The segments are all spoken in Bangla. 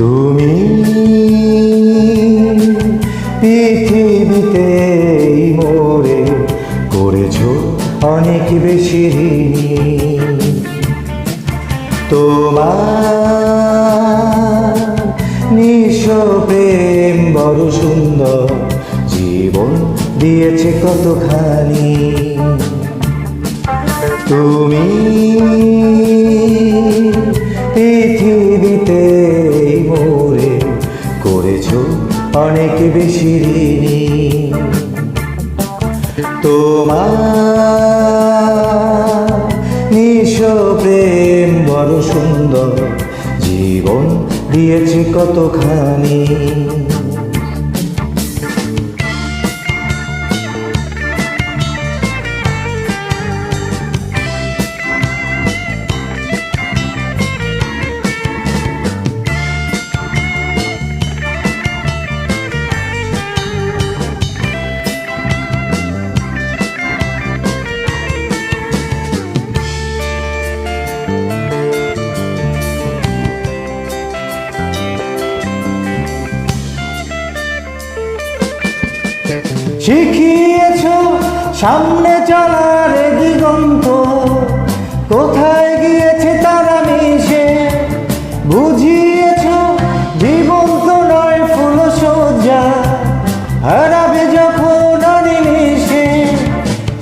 তুমি পৃথিবীতে মোরে করেছ অনেক বেশি। তোমার নিঃস প্রেম বড় সুন্দর জীবন দিয়েছে কতখানি তুমি পৃথিবীতে বেশি ঋণী তোমার প্রেম বড় সুন্দর জীবন দিয়েছে কতখানি। শিখিয়েছ সামনে চলার দিগন্ত। কোথায় গিয়েছে তারা মিশে? বুঝিয়েছ জীবন তো নয় ফুল সজ্জা হারাবে যখন অনিমেষে।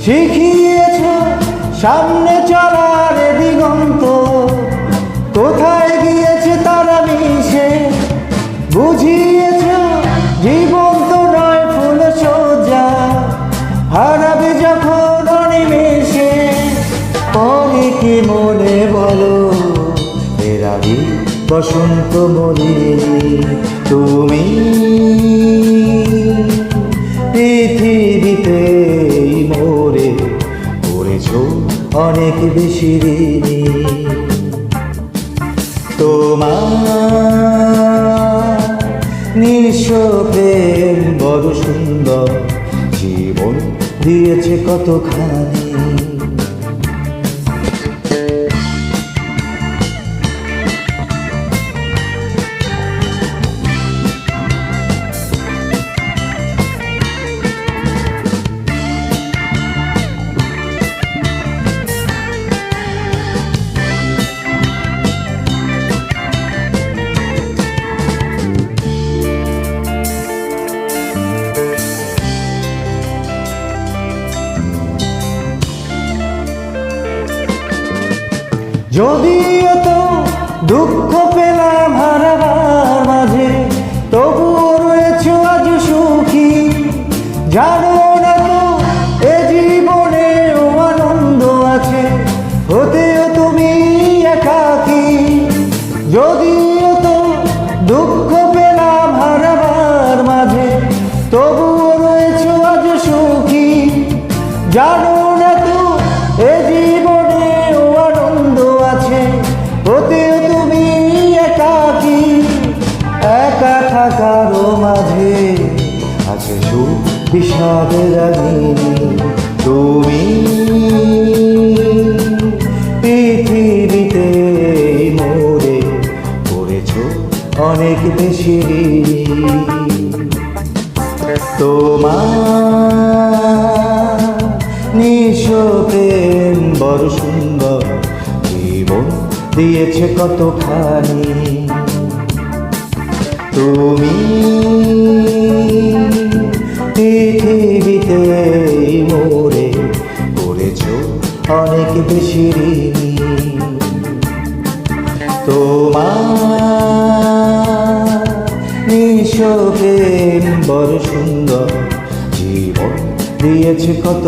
শিখিয়েছ সামনে এরাবি বসন্ত মরি তুমি পৃথিবীতে এই মোরে করেছ অনেক বেশি ঋণী তোমার নিঃস প্রেম বড় সুন্দর জীবন দিয়েছে কতখানি। যদিও তো দুঃখ পেলাম হারাবার মাঝে তবুও রয়েছে আজ সুখী। জানো না হতেও তুমি একাকী, একা থাকারও মাঝে আছে সুখ বিষাদের রাগিনী তুমি পৃথিবীতে মোরে করেছ অনেক বেশি। তোমার নিঃস প্রেম বড় সুন্দর দিয়েছে কতখানি? তুমি পৃথিবীতে মোরে করেছ অনেক বেশি তোমার নিঃস বড় সুন্দর জীবন দিয়েছে কত